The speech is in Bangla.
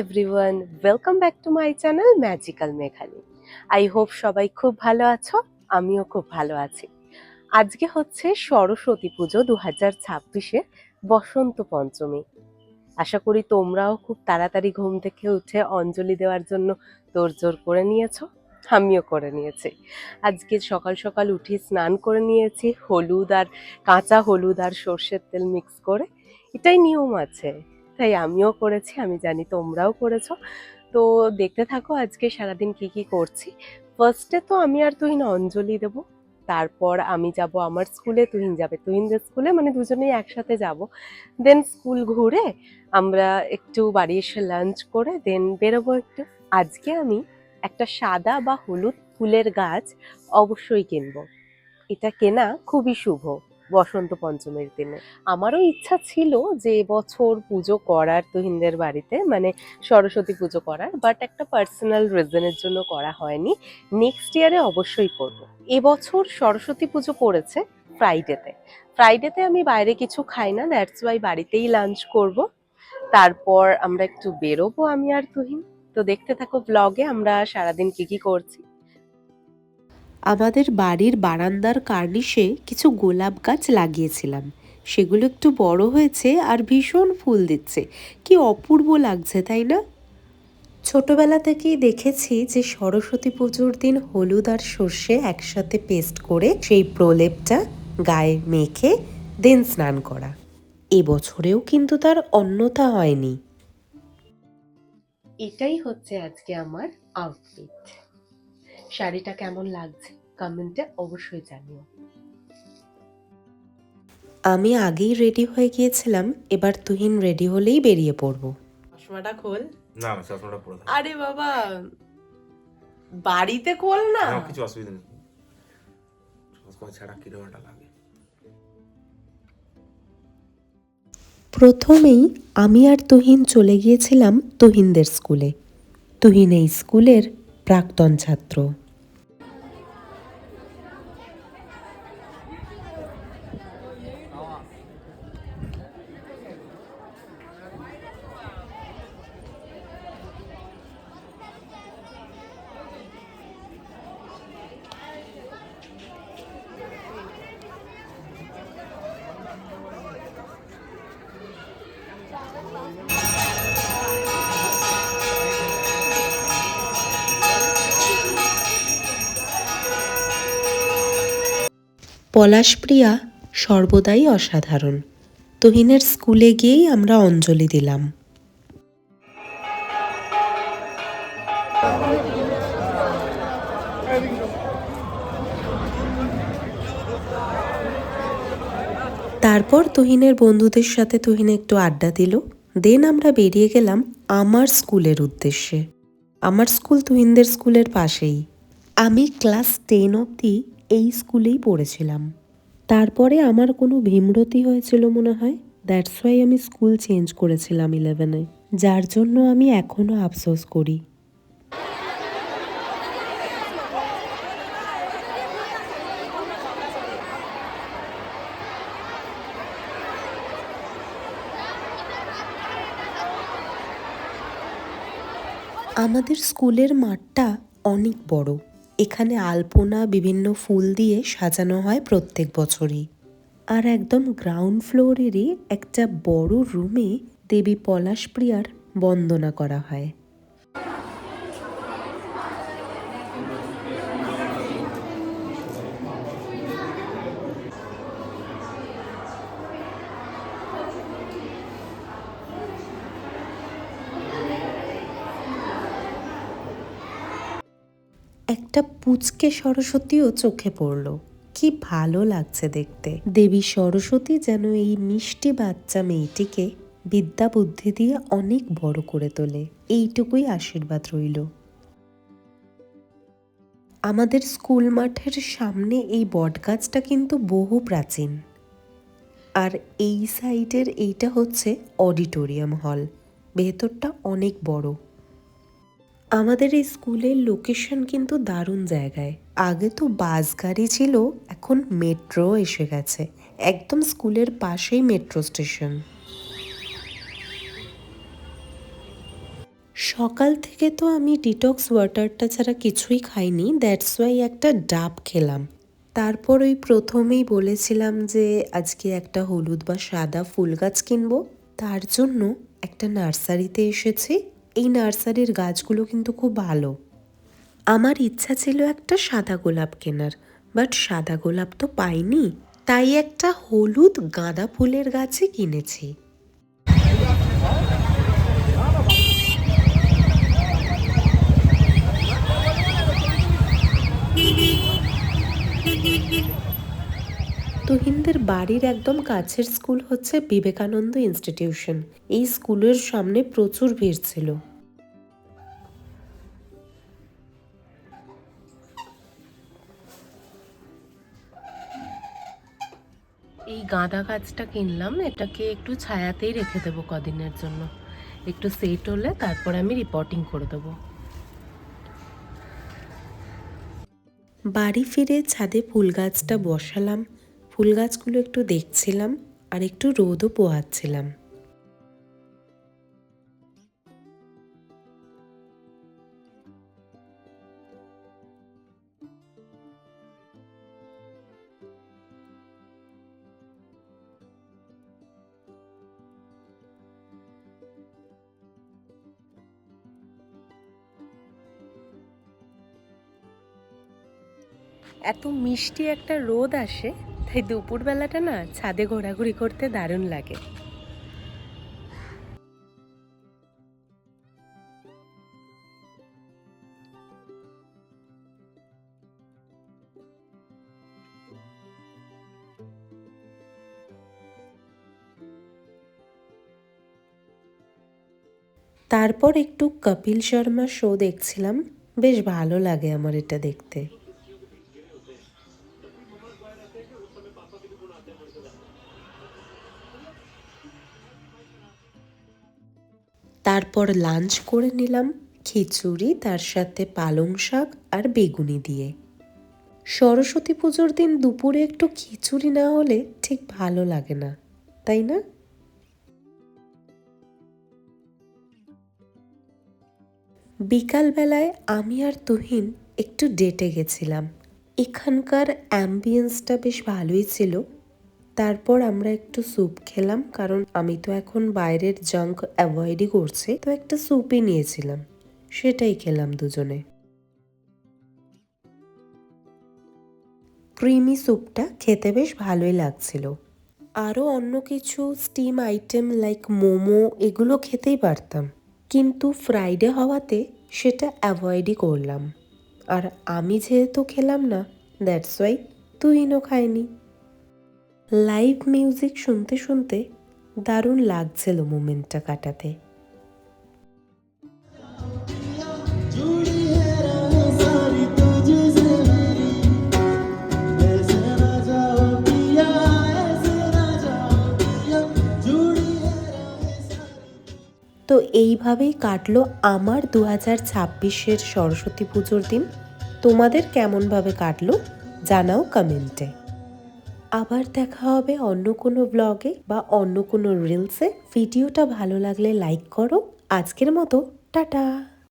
Everyone welcome back to my channel magical Meghali I hope সবাই খুব ভালো আছো, আমিও খুব ভালো আছি। আজকে হচ্ছে সরস্বতী পুজো দু হাজার ছাব্বিশে বসন্ত পঞ্চমী। আশা করি তোমরাও খুব তাড়াতাড়ি ঘুম থেকে উঠে অঞ্জলি দেওয়ার জন্য তোড়জোড় করে নিয়েছো, আমিও করে নিয়েছি। আজকে সকাল সকাল উঠে স্নান করে নিয়েছি, হলুদ আর কাঁচা হলুদ আর সর্ষের তেল মিক্স করে। এটাই নিয়ম আছে। তাই আমিও করেছি, আমি জানি তোমরাও করেছ। তো দেখতে থাকো আজকে সারাদিন কি কি করছি। ফার্স্টে তো আমি আর তুহিন অঞ্জলি দেব, তারপর আমি যাব আমার স্কুলে তুহিন যাবে। তুহিনদের স্কুলে মানে দুজনেই একসাথে যাব। দেন স্কুল ঘুরে আমরা একটু বাড়ি এসে লাঞ্চ করে দেন বেরোবো একটু। আজকে আমি একটা সাদা বা হলুদ ফুলের গাছ অবশ্যই কিনবো। এটা কেনা খুবই শুভ। বসন্ত পঞ্চমীর দিনে। আমারও ইচ্ছা ছিল যে এবছর পুজো করার তুহিনদের বাড়িতে মানে সরস্বতী পুজো করার বাট একটা পার্সোনাল রিজনের জন্য করা হয়নি। নেক্সট ইয়ারে অবশ্যই করব। এবছর সরস্বতী পুজো পড়েছে ফ্রাইডেতে ফ্রাইডেতে আমি বাইরে কিছু খাই না দ্যাটস ওয়াই বাড়িতেই লাঞ্চ করব। তারপর আমরা একটু বেরোবো আমি আর তুহিন। তো দেখতে থাকো ব্লগে আমরা সারাদিন কি কি করছি। আমাদের বাড়ির বারান্দার কার্নিশে কিছু গোলাপ গাছ লাগিয়েছিলাম। সেগুলো একটু বড় হয়েছে আর ভীষণ ফুল দিচ্ছে। কি অপূর্ব লাগছে, তাই না? ছোটবেলা থেকেই দেখেছি যে সরস্বতী পুজোর দিন হলুদ আর সর্ষে একসাথে পেস্ট করে সেই প্রলেপটা গায়ে মেখে দেন স্নান করা। এবছরেও কিন্তু তার অন্যতা হয়নি। এটাই হচ্ছে আজকে আমার আউটফিট শাড়িটা কেমন লাগছে? কমেন্টে অবশ্যই জানিও। আমি আগেই রেডি হয়ে গিয়েছিলাম এবার তুহিন রেডি হলেই বেরিয়ে পড়ব। চশমাটা খোল। না না চশমাটা পরে আরে বাবা বাড়িতে খোল না। কিছু অসুবিধা নেই। চশমা ছাড়া কীরকম একটা লাগে? প্রথমেই আমি আর তুহিন চলে গিয়েছিলাম তুহিনদের স্কুলে। তুহিন এই স্কুলের প্রাক্তন ছাত্র। পলাশপ্রিয়া সর্বদাই অসাধারণ। তুহিনের স্কুলে গিয়েই আমরা অঞ্জলি দিলাম। তারপর তুহিনের বন্ধুদের সাথে তুহিন একটু আড্ডা দিল। দেন আমরা বেরিয়ে গেলাম আমার স্কুলের উদ্দেশ্যে। আমার স্কুল তুহিনদের স্কুলের পাশেই। আমি ক্লাস টেন অবধি এই স্কুলেই পড়েছিলাম। তারপরে আমার কোনো ভীমরতি হয়েছিল মনে হয়। দ্যাটস ওয়াই আমি স্কুল চেঞ্জ করেছিলাম ইলেভেনে যার জন্য আমি এখনও আফসোস করি। আমাদের স্কুলের মাঠটা অনেক বড়। এখানে আলপনা বিভিন্ন ফুল দিয়ে সাজানো হয় প্রত্যেক বছরই। আর একদম গ্রাউন্ড ফ্লোরেরই একটা বড় রুমে দেবী পলাশপ্রিয়ার বন্দনা করা হয়। একটা পুচকে সরস্বতীও চোখে পড়ল। কি ভালো লাগছে দেখতে। দেবী সরস্বতী যেন এই মিষ্টি বাচ্চা মেয়েটিকে বিদ্যা বুদ্ধি দিয়ে অনেক বড় করে তোলে। এইটুকুই আশীর্বাদ রইল। আমাদের স্কুল মাঠের সামনে এই বটগাছটা কিন্তু বহু প্রাচীন। আর এই সাইডের এইটা হচ্ছে অডিটোরিয়াম হল। ভেতরটা অনেক বড়। আমাদের এই স্কুলের লোকেশন কিন্তু দারুণ জায়গায়। আগে তো বাস গাড়ি ছিল, এখন মেট্রো এসে গেছে। একদম স্কুলের পাশেই মেট্রো স্টেশন সকাল থেকে তো আমি ডিটক্স ওয়াটারটা ছাড়া কিছুই খাইনি দ্যাটস ওয়াই একটা ডাব খেলাম। তারপর ওই প্রথমেই বলেছিলাম যে, আজকে একটা হলুদ বা সাদা ফুল গাছ কিনবো। তার জন্য একটা নার্সারিতে এসেছি। এই নার্সারির গাছগুলো কিন্তু খুব ভালো। আমার ইচ্ছা ছিল একটা সাদা গোলাপ কেনার বাট সাদা গোলাপ তো পাইনি। তাই একটা হলুদ গাঁদা ফুলের গাছই কিনেছি। তুহিনদের বাড়ির একদম কাছের স্কুল হচ্ছে বিবেকানন্দ ইনস্টিটিউশন। এই স্কুলের সামনে প্রচুর ভিড় ছিল। এই গাঁদা গাছটা কিনলাম এটাকে একটু ছায়াতেই রেখে দেবো কদিনের জন্য। একটু সেট হলে তারপর আমি রিপোর্টিং করে দেবো। বাড়ি ফিরে ছাদে ফুল গাছটা বসালাম ফুল গাছগুলো একটু দেখছিলাম আর একটু রোদও পোহাচ্ছিলাম। এত মিষ্টি একটা রোদ আসে। তাই দুপুরবেলাটা না ছাদে ঘোরাঘুরি করতে দারুণ লাগে। তারপর একটু কপিল শর্মা শো দেখছিলাম। বেশ ভালো লাগে আমার এটা দেখতে। তারপর লাঞ্চ করে নিলাম খিচুড়ি, তার সাথে পালং শাক আর বেগুনি দিয়ে। সরস্বতী পুজোর দিন দুপুরে একটু খিচুড়ি না হলে ঠিক ভালো লাগে না, তাই না? বিকালবেলায় আমি আর তুহিন একটু ডেটে গেছিলাম। এখানকার অ্যাম্বিয়েন্সটা বেশ ভালোই ছিল। তারপর আমরা একটু স্যুপ খেলাম, কারণ আমি তো এখন বাইরের জাঙ্ক অ্যাভয়েডই করছি। তো একটা স্যুপই নিয়েছিলাম, সেটাই খেলাম দুজনে। ক্রিমি স্যুপটা খেতে বেশ ভালোই লাগছিল। আরও অন্য কিছু স্টিম আইটেম লাইক মোমো এগুলো খেতেই পারতাম। কিন্তু ফ্রাইডে হওয়াতে সেটা অ্যাভয়েডই করলাম। আর আমি যেহেতু খেলাম না দ্যাটস ওয়াই তুইনও খায়নি লাইভ মিউজিক শুনতে শুনতে দারুণ লাগছিল মোমেন্টটা কাটাতে। তো এইভাবেই কাটলো আমার দু হাজার ছাব্বিশের সরস্বতী পুজোর দিন। তোমাদের কেমনভাবে কাটলো জানাও কমেন্টে। আবার দেখা হবে অন্য কোনো ব্লগে বা অন্য কোনো রিলসে ভিডিওটা ভালো লাগলে লাইক করো। আজকের মতো, টাটা।